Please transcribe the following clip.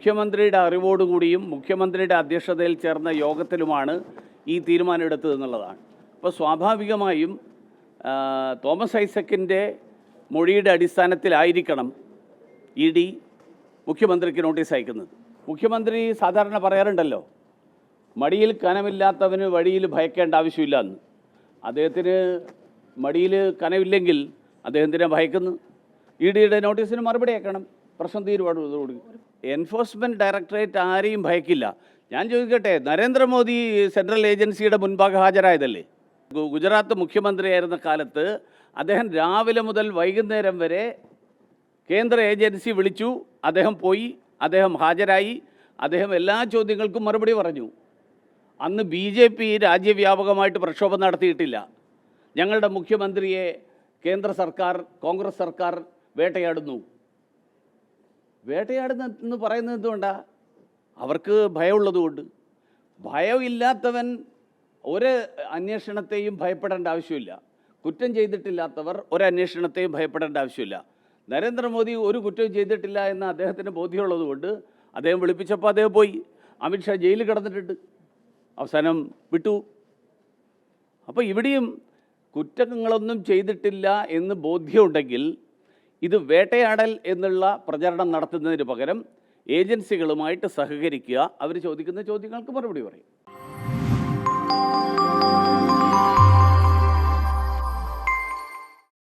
മുഖ്യമന്ത്രിയുടെ അറിവോടുകൂടിയും മുഖ്യമന്ത്രിയുടെ അധ്യക്ഷതയിൽ ചേർന്ന യോഗത്തിലുമാണ് ഈ തീരുമാനം എടുത്തത് എന്നുള്ളതാണ്. അപ്പോൾ സ്വാഭാവികമായും തോമസ് ഐസക്കിന്റെ മൊഴിയുടെ അടിസ്ഥാനത്തിലായിരിക്കണം ഇ ഡി മുഖ്യമന്ത്രിക്ക് നോട്ടീസ് അയക്കുന്നത്. മുഖ്യമന്ത്രി സാധാരണ പറയാറുണ്ടല്ലോ മടിയിൽ കനമില്ലാത്തവന് വഴിയിൽ ഭയക്കേണ്ട ആവശ്യമില്ല എന്ന്. അദ്ദേഹത്തിന് മടിയിൽ കനമില്ലെങ്കിൽ അദ്ദേഹത്തിനെ ഭയക്കുന്നു? ഇ ഡിയുടെ നോട്ടീസിന് മറുപടി അയക്കണം. പ്രശ്നം തീരുമാനത്തോടുകൂടി എൻഫോഴ്സ്മെന്റ് ഡയറക്ടറേറ്റ് ആരെയും ഭയക്കില്ല. ഞാൻ ചോദിക്കട്ടെ നരേന്ദ്രമോദി സെൻട്രൽ ഏജൻസിയുടെ മുൻപാകെ ഹാജരായതല്ലേ? ഗുജറാത്ത് മുഖ്യമന്ത്രിയായിരുന്ന കാലത്ത് അദ്ദേഹം രാവിലെ മുതൽ വൈകുന്നേരം വരെ കേന്ദ്ര ഏജൻസി വിളിച്ചു അദ്ദേഹം പോയി അദ്ദേഹം ഹാജരായി അദ്ദേഹം എല്ലാ ചോദ്യങ്ങൾക്കും മറുപടി പറഞ്ഞു. അന്ന് ബി ജെ പി രാജ്യവ്യാപകമായിട്ട് പ്രക്ഷോഭം നടത്തിയിട്ടില്ല. ഞങ്ങളുടെ മുഖ്യമന്ത്രിയെ കേന്ദ്ര സർക്കാർ കോൺഗ്രസ് സർക്കാർ വേട്ടയാടുന്നു. വേട്ടയാടുന്ന എന്ന് പറയുന്നത് എന്തുകൊണ്ടാണ് അവർക്ക് ഭയമുള്ളതുകൊണ്ട്. ഭയമില്ലാത്തവൻ ഒരു അന്വേഷണത്തെയും ഭയപ്പെടേണ്ട ആവശ്യമില്ല. കുറ്റം ചെയ്തിട്ടില്ലാത്തവർ ഒരു അന്വേഷണത്തെയും ഭയപ്പെടേണ്ട ആവശ്യമില്ല. നരേന്ദ്രമോദി ഒരു കുറ്റവും ചെയ്തിട്ടില്ല എന്ന് അദ്ദേഹത്തിന് ബോധ്യമുള്ളതുകൊണ്ട് അദ്ദേഹം വിളിപ്പിച്ചപ്പോൾ അദ്ദേഹം പോയി. അമിത്ഷാ ജയിലിൽ കിടന്നിട്ടുണ്ട്. അവസാനം വിട്ടു. അപ്പോൾ ഇവിടെയും കുറ്റങ്ങളൊന്നും ചെയ്തിട്ടില്ല എന്ന് ബോധ്യമുണ്ടെങ്കിൽ ഇത് വേട്ടയാടൽ എന്നുള്ള പ്രചരണം നടത്തുന്നതിന് പകരം ഏജൻസികളുമായിട്ട് സഹകരിക്കുക. അവർ ചോദിക്കുന്ന ചോദ്യങ്ങൾക്ക് മറുപടി പറയും.